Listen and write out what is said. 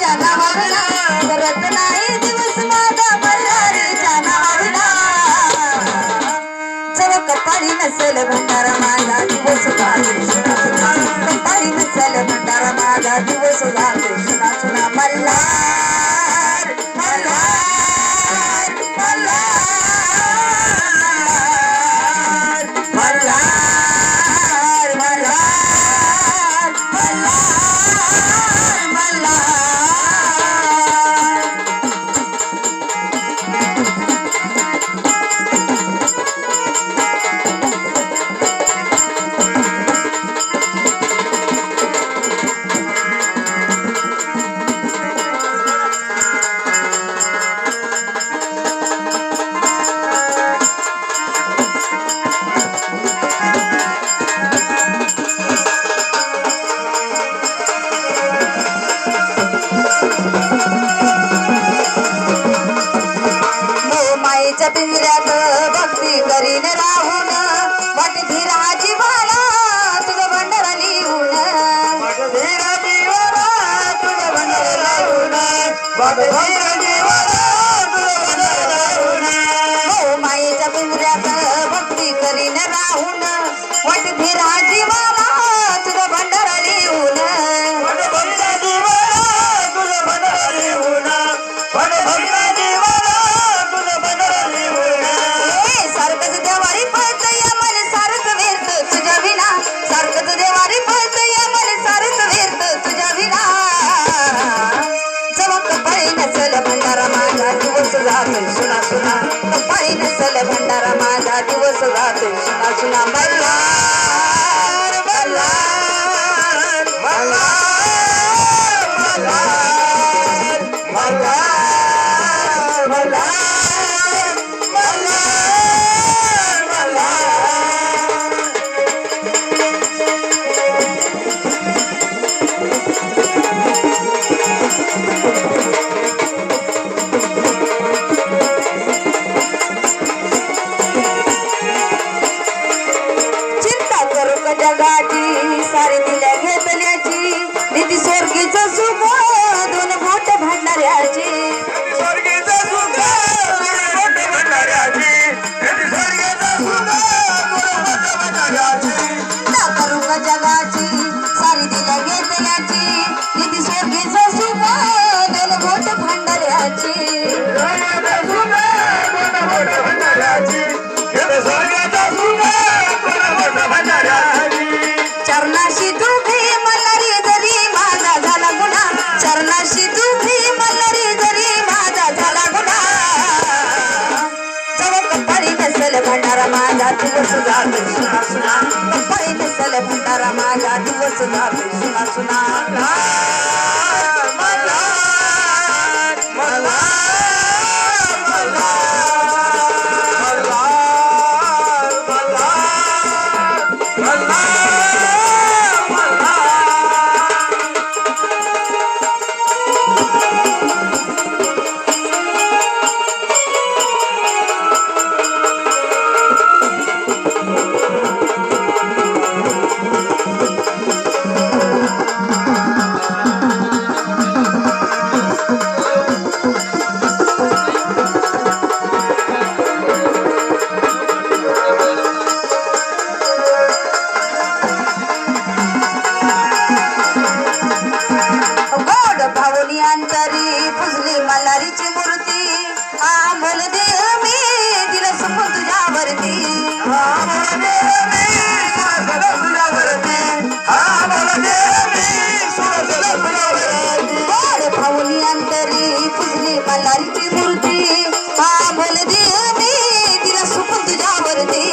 च्या नावाला परत नाही दिवस माझा बल्लारीच्या नावाला जव कपाळी नसेल भंडारा माझा दिवस उभारले कपाळी नसेल भंडारा माझा पिंजऱ्यात भक्ती करीन राहून. मटधीरा जीवाला तुझं भंडार लिहून. मटधीरा जीवाला तुझं भंडार लिहून. मटधीरा जीवा जाते सुना सुना पाय नसल भंडारा माझा दिवस जाते. सुना सुना धाल सुना सुना पहिले सले भंडारा माझा दिवस धाल सुना सुना melody.